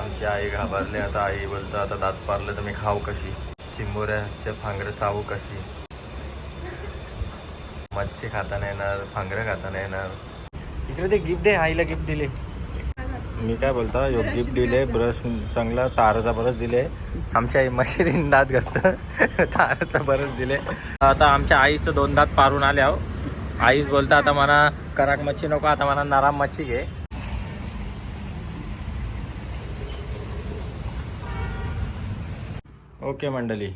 आमची आई घाबरली आता आई बोलतो आता दात पारलं तर मी खाऊ कशी? चिंबोऱ्याचे फांगरं चावू कशी? मच्छी खाता नाही येणार फांगरं खाता नाही येणार. इकडे ते गिफ्ट आहे आईला गिफ्ट दिले. मी काय बोलतो यो गिफ्ट दिले ब्रश चांगला ताराचा बरस दिले. आमच्या आई मशीन दात घसत ताराचा बरस दिले. आता आमच्या आईचं दोन दात पारून आले आहो. आईच बोलता आता मला कराक मच्छी नको आता मला नराम मच्छी घे. ओके मंडळी.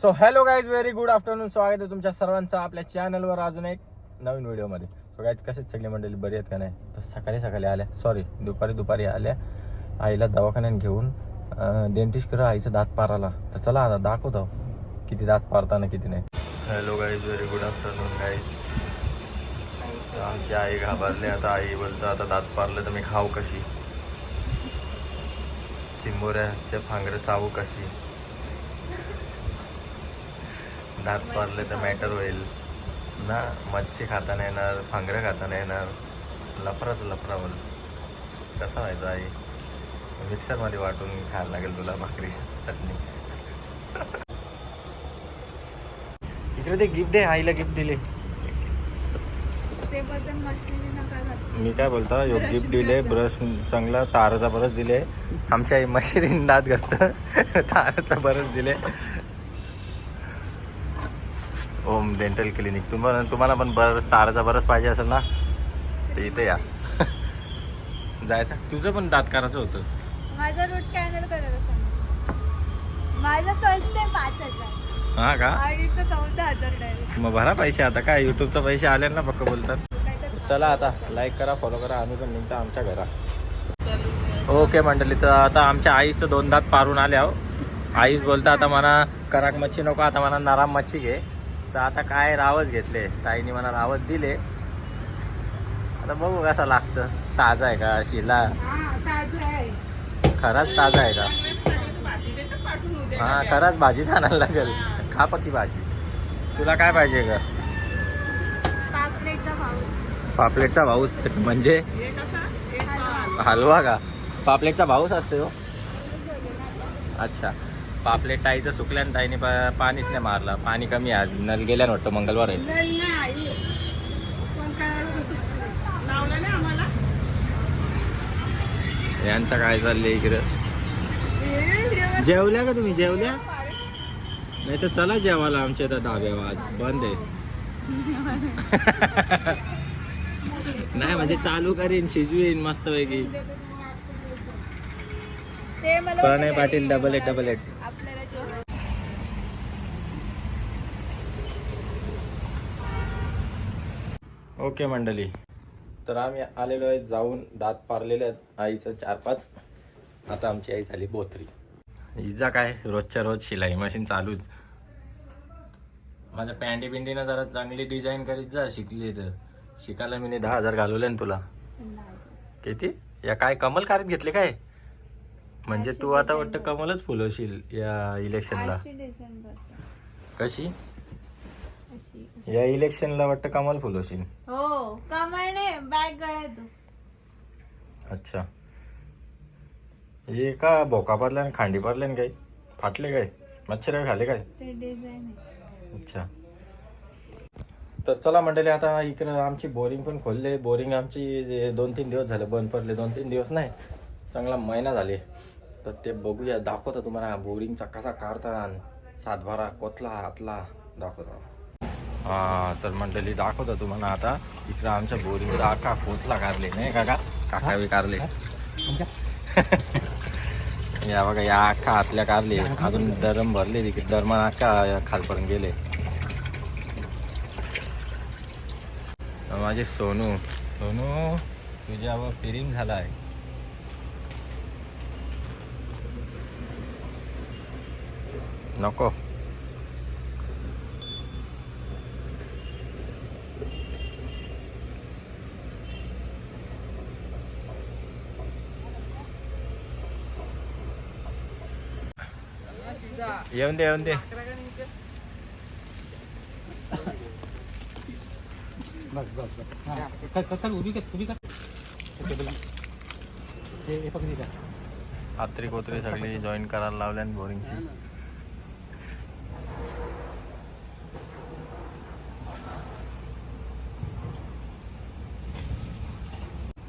So hello guys very good afternoon स्वागत आहे तुमच्या सर्वांचं आपल्या चॅनलवर अजून एक नवीन व्हिडिओमध्ये सो गाईज कसेच सगळी मंडळी? बरी आहेत का नाही? तर सकाळी सकाळी आल्या. सॉरी दुपारी दुपारी आल्या. आईला दवाखान्यात घेऊन डेंटिस्टकडं आईचा दात पाराला तर चला आता दाखवतो किती दात पारताना किती नाही. Hello guys very good afternoon guys आमची आई घाबरली आता आई बोलतो आता दात पारलं तर मी खाऊ कशी? चिंबोऱ्याचे फांगरे चावू कशी? दात पारले तर मॅटर होईल. ना मच्छी खाता नाही येणार फांगरं खाता नाही येणार. लफराच लफरा होईल कसं व्हायचं आई? मिक्सरमध्ये वाटून खायला लागेल तुला भाकरी चटणी. इकडे ते गिफ्ट आहे आईला गिफ्ट दिले ते बदल मशीन नका घालू. मी काय बोलतो यो ब्रश गिफ्ट दिले. ब्रश चांगला ताराचा बरस दिले आमच्या मशीन दात घसत. ताराचा बरस दिले ओम डेंटल क्लिनिक तुम्हाला तुम्हाला पण बरस ताराचा बरस पाहिजे असेल ना तर इथे या. जायचं? तुझं पण दात करायचं होतं. माझा रूट कॅनल करायला माझा आहे पाच हजार. हा का? मग भरा पैसे आता. काय युट्यूबचा पैसे आले ना पक्क बोलतात? चला आता लाईक करा फॉलो करा. आम्ही पण निघतो आमच्या घरा ओके मंडळी तर आता आमच्या आईचं दोन दात पारून आले आहो. आईच बोलता आता मला कराक मच्छी नको आता मला नराम मच्छी घे. तर आता काय रावच घेतले? ताईने मला रावत दिले. आता बघू कसं लागतं. ताजा आहे का शिला? खराच ताजा आहे का? हा खराच भाजीच आणायला लागेल. खा पक्की भाजी? तुला काय पाहिजे का पापलेटचा भाऊ. पापलेटचा भाऊस म्हणजे? हलवा का? पापलेटचा भाऊच असते हो. अच्छा. पापलेट ताईचं सुकल्यानं ताईने पा- पाणीच नाही मारलं. पाणी कमी आहे आज. नल गेल्यानं वाटतं मंगळवार आहे. यांचं काय चाललंय इकडं? जेवल्या का तुम्ही? जेवल्या? नाही तर चला जेवायला आमच्या इथं धाब्यावर आज. बंद आहे. नाही म्हणजे चालू करीन शिजवीन मस्त पैकी Pranay Patil double eight double eight. Okay मंडळी तर आम्ही आलेलो आहे जाऊन दात पारलेले आहेत आईचं चार पाच. आता आमची आई झाली बोथरी इजा काय? रोजच्या रोज शिलाई मशीन चालूच. माझ्या पॅन्टी बिंटीनं जरा चांगली डिझाईन करीत जा शिकली तर. शिकायला मी दहा हजार घालवले ना तुला. किती? या काय कमल कारीत घेतले काय? म्हणजे तू आता वाटतं कमलच फुलवशील या इलेक्शनला. कशी? या इलेक्शनला वाटतं कमल फुलवशील हो कमळने बॅग गळ्यात. अच्छा. हे का भोका पडल्या आणि खांडी पडल्या काही फाटले काय? मच्छर खाले काय? ते डिझाईन आहे. अच्छा. तर चला मंडळी आता इकडं आमची बोरिंग पण खोलले. बोरिंग आमची जे दोन तीन दिवस झाले बंद पडले. दोन तीन दिवस नाही चांगला महिना झाले. तर ते बघूया दाखवतो तुम्हाला. बोरिंगचा कसा काढता सातबारा कोतला हातला दाखवतो. हा तर मंडळी दाखवतो तुम्हाला आता. इकडं आमच्या बोरिंगचा आका कोतला काढले नाही काका? काका बी काढले या बघा या अख्खा हातल्या काढले अजून दरम भरले तिकडे दरमान अख्खा खालपर्यंत गेले. माझे सोनू सोनू तुझ्यावर फिरिंग झाला आहे नको. येऊन दे येऊन दे बस बस बस कर उभी कर उभी कर आत्री कोत्री सगळी जॉईन करायला लावल्या बोरिंगची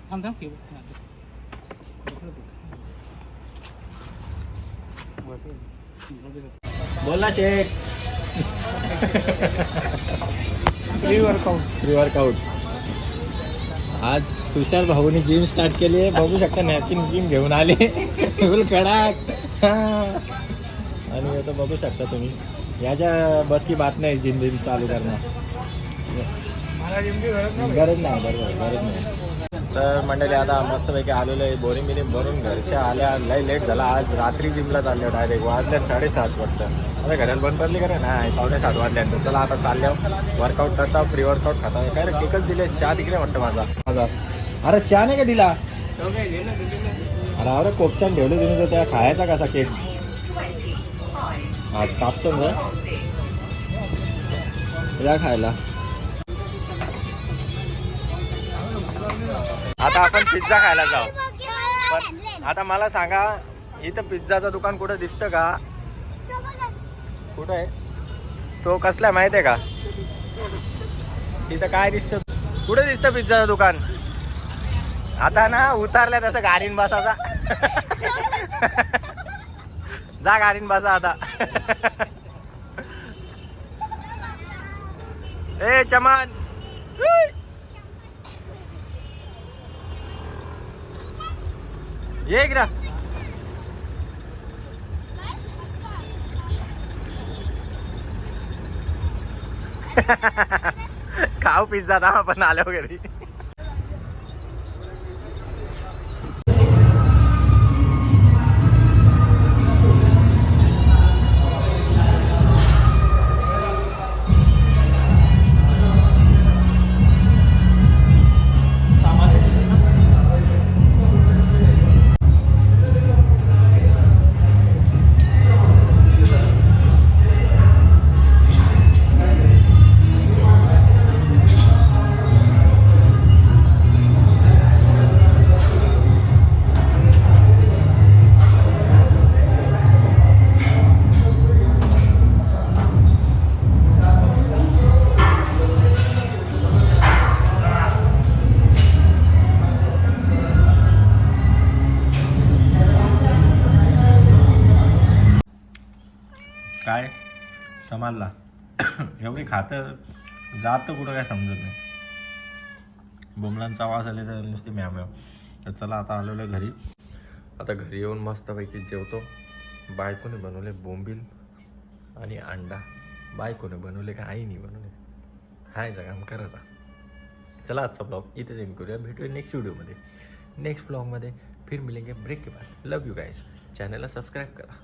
थांब बोला Sheikh free workout free workout आज तुषार भाऊनी जिम स्टार्ट केली आहे. बघू शकता नॅपकिन जिम घेऊन आले. फुल कडक हा. आणि आता बघू शकता तुम्ही. याच्या बस की बात नाही जिम बिम चालू करणं गरज नाही बरोबर गरज नाही. तर मंडळी आता मस्तपैकी आलेलो आहे. बोरिंग बिरिंग भरून घरच्या आल्या. लय लेट झाला. आज रात्री जिमला चाललो डायरेक्ट वाजल्या साडेसात वाजता. अरे घराला बंद पडली का रे? नाही पावणे सात वाजल्यानंतर. चला आता चालल्यावर. वर्कआउट करता प्री वर्कआउट खाता. काय रे केकच दिले. चहा तिकडे म्हणतो माझा. माझा. अरे चहा नाही का दिला? अरे अरे कोपच्यान ठेवले तुम्ही तर त्या खायचा कसा केक आज कापतो ना. या खायला. आता आपण पिझ्झा खायला जाऊ. पण आता मला सांगा इथं पिझ्झाचं दुकान कुठं दिसतं का? कुठं आहे? तो कसला माहीत आहे का? इथं काय दिसतं? कुठे दिसतं पिझ्झाचं दुकान? आता ना उतारल्या तसं गाडीन बसाचा जा गाडीन बसा आता. ए चमन! ये इकडं खाऊ पिझ्झा आता आपण आलो हो घरी समाजला एवढी खातं जातं कुठं काय समजत नाही. बुमलांचा आवाज आले तर नुसती मॅम तर चला आता आलेलो आहे घरी. आता घरी येऊन मस्तपैकी जेवतो. बायकोने बनवले बोंबील आणि अंडा. बायकोने बनवले का आईने बनवले? हाय काम करायचा चला आजचा ब्लॉग इथेच एंड करूया. भेटूया नेक्स्ट व्हिडिओमध्ये. नेक्स्ट ब्लॉगमध्ये फिर मिलेंगे. ब्रेक के बाद. लव यू गाइस चॅनलला सबस्क्राईब करा.